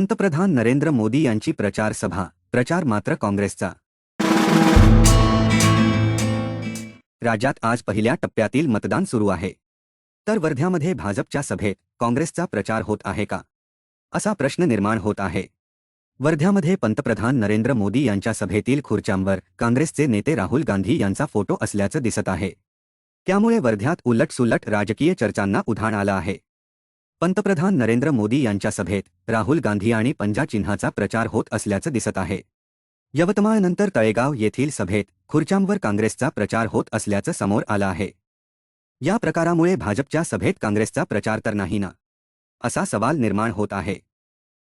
पंतप्रधान नरेंद्र मोदी यांची प्रचार सभा प्रचार मात्र काँग्रेसचा. राज्यात आज पहिल्या टप्प्यातील मतदान सुरू आहे. तर वर्ध्यामध्ये भाजपच्या सभेत काँग्रेसचा प्रचार होत आहे का? असा प्रश्न निर्माण होत आहे. वर्ध्यामध्ये पंतप्रधान नरेंद्र मोदी यांच्या सभेतील खुर्च्यांवर काँग्रेसचे नेते राहुल गांधी यांचा फोटो असल्याचं दिसत आहे. त्यामुळे वर्ध्यात उलटसुलट राजकीय चर्चांना उधाण आलं आहे. पंतप्रधान नरेंद्र मोदी यांच्या सभेत राहुल गांधी आणि पंजा चिन्हाचा प्रचार होत असल्याचं दिसत आहे. यवतमाळनंतर तळेगाव येथील सभेत खुर्च्यांवर काँग्रेसचा प्रचार होत असल्याचं समोर आलं आहे. या प्रकारामुळे भाजपच्या सभेत काँग्रेसचा प्रचार तर नाही ना असा सवाल निर्माण होत आहे.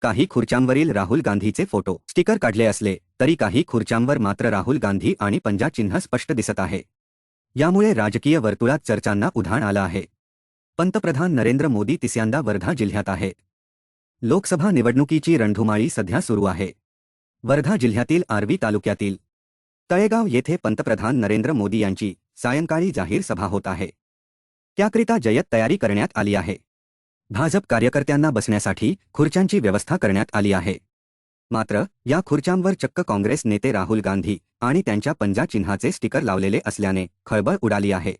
काही खुर्च्यांवरील राहुल गांधीचे फोटो स्टिकर काढले असले तरी काही खुर्च्यांवर मात्र राहुल गांधी आणि पंजा चिन्ह स्पष्ट दिसत आहे. यामुळे राजकीय वर्तुळात चर्चांना उधाण आलं आहे. पंतप्रधान नरेंद्र मोदी तिसऱ्यांदा वर्धा जिल्ह्यात आहेत लोकसभा निवडणुकीची रणधुमाळी सध्या सुरू आहे. वर्धा जिल्ह्यातील आर्वी तालुक्यातील तळेगाव येथे पंतप्रधान नरेंद्र मोदी यांची सायंकाळी जाहीर सभा होत आहे. त्याकरिता जयत तयारी करण्यात आली आहे. भाजप कार्यकर्त्यांना बसण्यासाठी खुर्च्यांची व्यवस्था करण्यात आली आहे. मात्र या खुर्च्यांवर चक्क काँग्रेस नेते राहुल गांधी आणि त्यांच्या पंजा चिन्हाचे स्टिकर लावलेले असल्याने खळबळ उडाली आहे.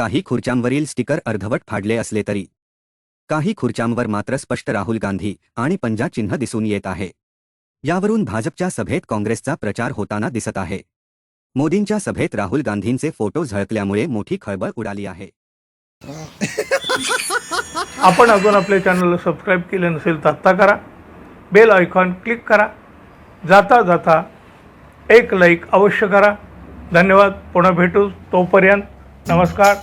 काही खुर्च्यांवरील स्टिकर अर्धवट फाडले असले तरी. काही खुर्च्यांवर मात्र स्पष्ट राहुल गांधी आणि पंजा चिन्ह दिसून येत आहे. यावरून भाजपच्या सभेत काँग्रेसचा प्रचार होताना दिसत आहे. मोदींच्या सभेत राहुल गांधींचे फोटो झळकल्यामुळे मोठी खळबळ उडाली आहे. आपण अजून आपल्या चॅनलला सबस्क्राईब केले नसेल तर आत्ता करा. बेल आयकॉन क्लिक करा. जाता जाता एक लाईक अवश्य करा. धन्यवाद. पुन्हा भेटू तोपर्यंत. नमस्कार.